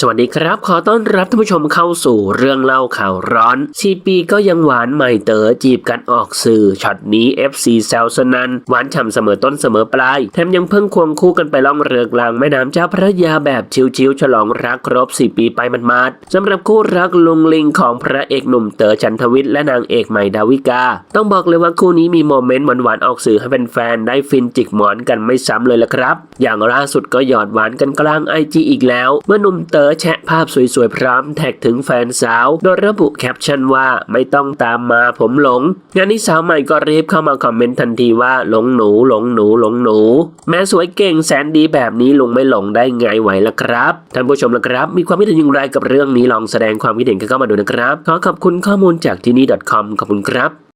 สวัสดีครับ ขอต้อนรับท่านผู้ชมเข้าสู่เรื่องเล่าข่าวร้อนซีปีก็ยังหวานใหม่เต๋อจีบกันออกสื่อช็อตนี้ FC แซลสนันหวานฉ่ำเสมอต้นเสมอปลายแถมยังเพิ่งควงคู่กันไปล่องเรือกลางแม่น้ำเจ้าพระยาแบบชิวๆฉลองรักครบ 4 ปีไปมันมาดๆสำหรับคู่รักลุงลิงของพระเอกหนุ่มเต๋อจันทวิทย์และนางเอกใหม่ดาวิกา ต้องบอกเลยว่าคู่นี้มีโมเมนต์หวานๆออกสื่อให้แฟนๆได้ฟินจิกหมอนกันไม่ซ้ำเลยละครับ อย่างล่าสุดก็หยอดหวานกันกลางไอจีอีกแล้วเมื่อหนุ่มเต๋ออแชะภาพสวยๆ พร้อมแท็กถึงแฟนสาว โดยระบุแคปชั่นว่าไม่ต้องตามมาผมหลง งานนี้สาวใหม่ก็รีบเข้ามาคอมเมนต์ทันทีว่าหลงหนูหลงหนูหลงหนู แม้สวยเก่งแสนดีแบบนี้ลุงไม่หลงได้ไงไหวละครับท่านผู้ชมละครับ มีความคิดเห็นอย่างไรกับเรื่องนี้ลองแสดงความคิดเห็นกันเข้ามาดูนะครับ ขอขอบคุณข้อมูลจากที่นี่ .com ขอบคุณครับ